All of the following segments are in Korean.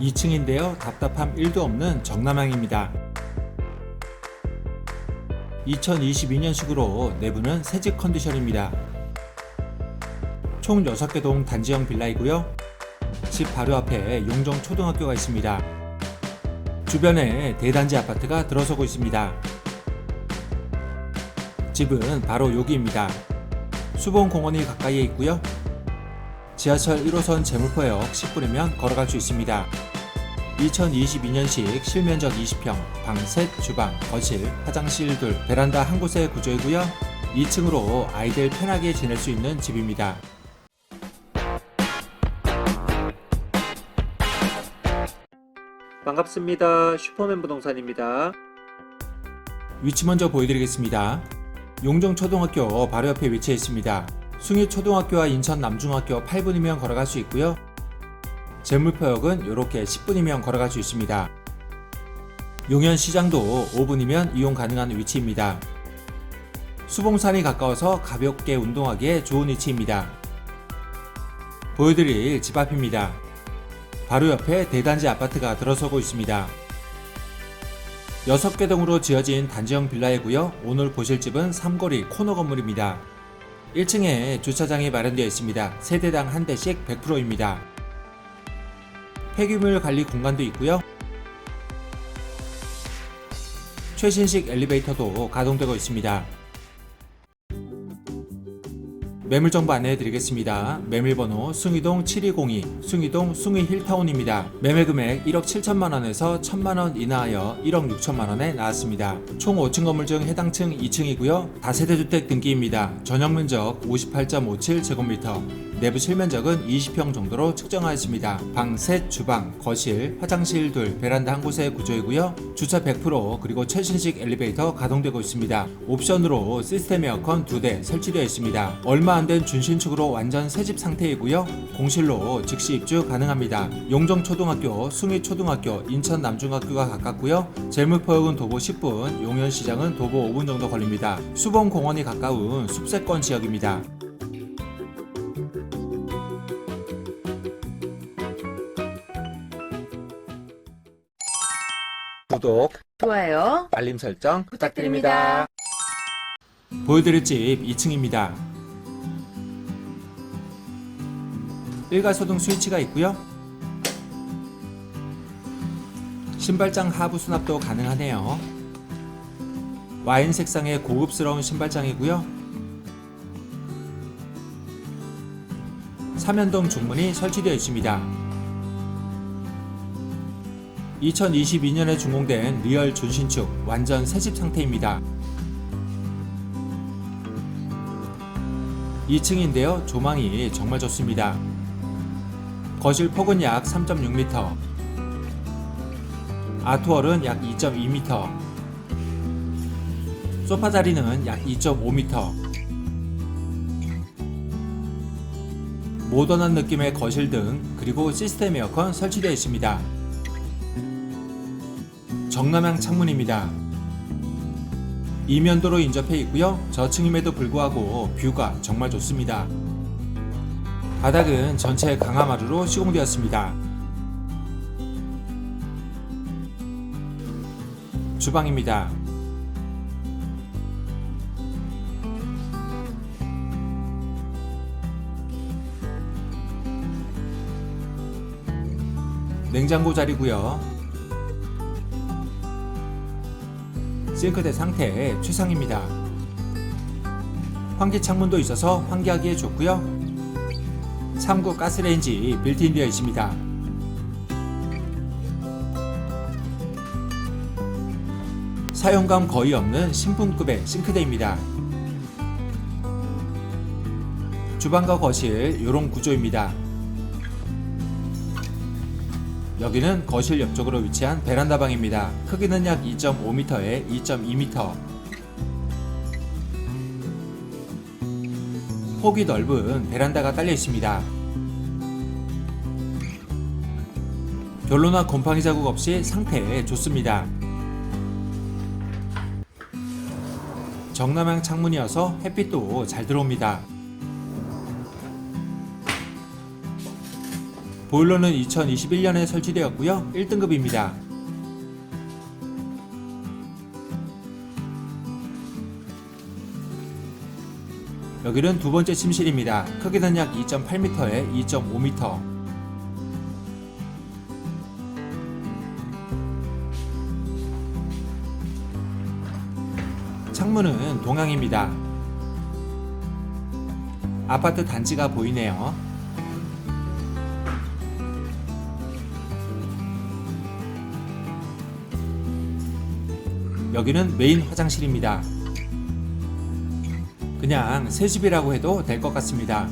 2층인데요. 답답함 1도 없는 정남향입니다. 2022년식으로 내부는 새집 컨디션입니다. 총 6개 동 단지형 빌라이고요. 집 바로 앞에 용정 초등학교가 있습니다. 주변에 대단지 아파트가 들어서고 있습니다. 집은 바로 여기입니다. 수봉 공원이 가까이에 있고요. 지하철 1호선 제물포역 10분이면 걸어갈 수 있습니다. 2022년식 실면적 20평, 방 셋, 주방, 거실, 화장실 둘, 베란다 한 곳의 구조이고요. 2층으로 아이들 편하게 지낼 수 있는 집입니다. 반갑습니다. 슈퍼맨 부동산입니다. 위치 먼저 보여드리겠습니다. 용정초등학교 바로 옆에 위치해 있습니다. 숭이초등학교와 인천 남중학교 8분이면 걸어갈 수 있고요. 제물포역은 이렇게 10분이면 걸어갈 수 있습니다. 용현시장도 5분이면 이용 가능한 위치입니다. 수봉산이 가까워서 가볍게 운동하기에 좋은 위치입니다. 보여드릴 집 앞입니다. 바로 옆에 대단지 아파트가 들어서고 있습니다. 6개 동으로 지어진 단지형 빌라이고요. 오늘 보실 집은 삼거리 코너 건물입니다. 1층에 주차장이 마련되어 있습니다. 세대당 한 대씩 100%입니다. 폐기물 관리 공간도 있고요. 최신식 엘리베이터도 가동되고 있습니다. 매물 정보 안내해 드리겠습니다. 매물번호 숭이동 7202, 숭이동 숭이 힐타운입니다. 매매 금액 1억 7천만 원에서 1천만 원 인하하여 1억 6천만 원에 나왔습니다. 총 5층 건물 중 해당 층 2층이고요. 다세대 주택 등기입니다. 전용 면적 58.57제곱미터, 내부 실면적은 20평 정도로 측정하였습니다. 방 셋, 주방, 거실, 화장실 둘, 베란다 한 곳의 구조이고요. 주차 100% 그리고 최신식 엘리베이터 가동되고 있습니다. 옵션으로 시스템 에어컨 2대 설치되어 있습니다. 얼마 안 된 준신축으로 완전 새집 상태이고요. 공실로 즉시 입주 가능합니다. 용정초등학교, 숭이초등학교, 인천 남중학교가 가깝고요. 제물포역은 도보 10분, 용현시장은 도보 5분 정도 걸립니다. 수봉공원이 가까운 숲세권 지역입니다. 구독, 좋아요. 알림 설정 부탁드립니다. 보여드릴 집 2층입니다. 일가소등 스위치가 있고요. 신발장 하부 수납도 가능하네요. 와인 색상의 고급스러운 신발장이고요. 삼연동 중문이 설치되어 있습니다. 2022년에 준공된 리얼 준신축 완전 새집 상태입니다. 2층인데요. 조망이 정말 좋습니다. 거실 폭은 약 3.6m, 아트월은 약 2.2m, 소파 자리는 약 2.5m, 모던한 느낌의 거실 등 그리고 시스템 에어컨 설치되어 있습니다. 정남향 창문입니다. 이면도로 인접해 있고요. 저층임에도 불구하고 뷰가 정말 좋습니다. 바닥은 전체 강화마루로 시공되었습니다. 주방입니다. 냉장고 자리고요. 싱크대 상태 최상입니다. 환기 창문도 있어서 환기하기에 좋고요. 3구 가스레인지 빌트인 되어 있습니다. 사용감 거의 없는 신품급의 싱크대입니다. 주방과 거실 이런 구조입니다. 여기는 거실 옆쪽으로 위치한 베란다 방입니다. 크기는 약 2.5m에 2.2m. 폭이 넓은 베란다가 딸려 있습니다. 결로나 곰팡이 자국 없이 상태 좋습니다. 정남향 창문이어서 햇빛도 잘 들어옵니다. 보일러는 2021년에 설치되었고요. 1등급입니다. 여기는 두 번째 침실입니다. 크기는 약 2.8m에 2.5m. 창문은 동향입니다. 아파트 단지가 보이네요. 여기는 메인 화장실입니다. 그냥 새 집이라고 해도 될 것 같습니다.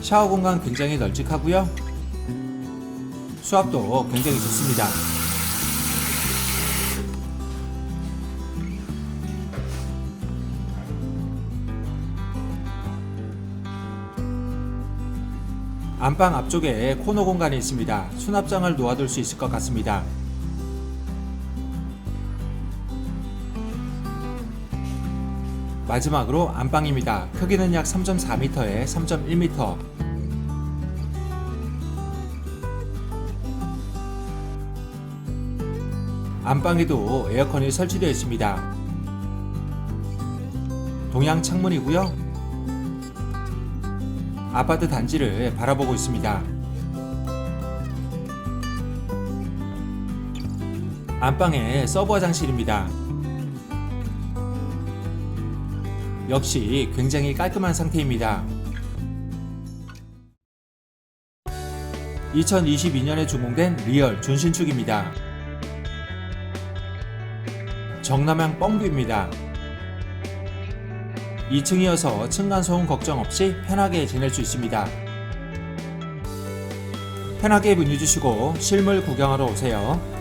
샤워 공간 굉장히 널찍하고요. 수압도 굉장히 좋습니다. 안방 앞쪽에 코너 공간이 있습니다. 수납장을 놓아둘 수 있을 것 같습니다. 마지막으로 안방입니다. 크기는 약 3.4m에 3.1m. 안방에도 에어컨이 설치되어 있습니다. 동양 창문이고요. 아파트 단지를 바라보고 있습니다. 안방에 서브 화장실입니다. 역시 굉장히 깔끔한 상태입니다. 2022년에 준공된 리얼 준신축입니다. 정남향 뻥뷰입니다. 2층이어서 층간 소음 걱정 없이 편하게 지낼 수 있습니다. 편하게 문의 주시고 실물 구경하러 오세요.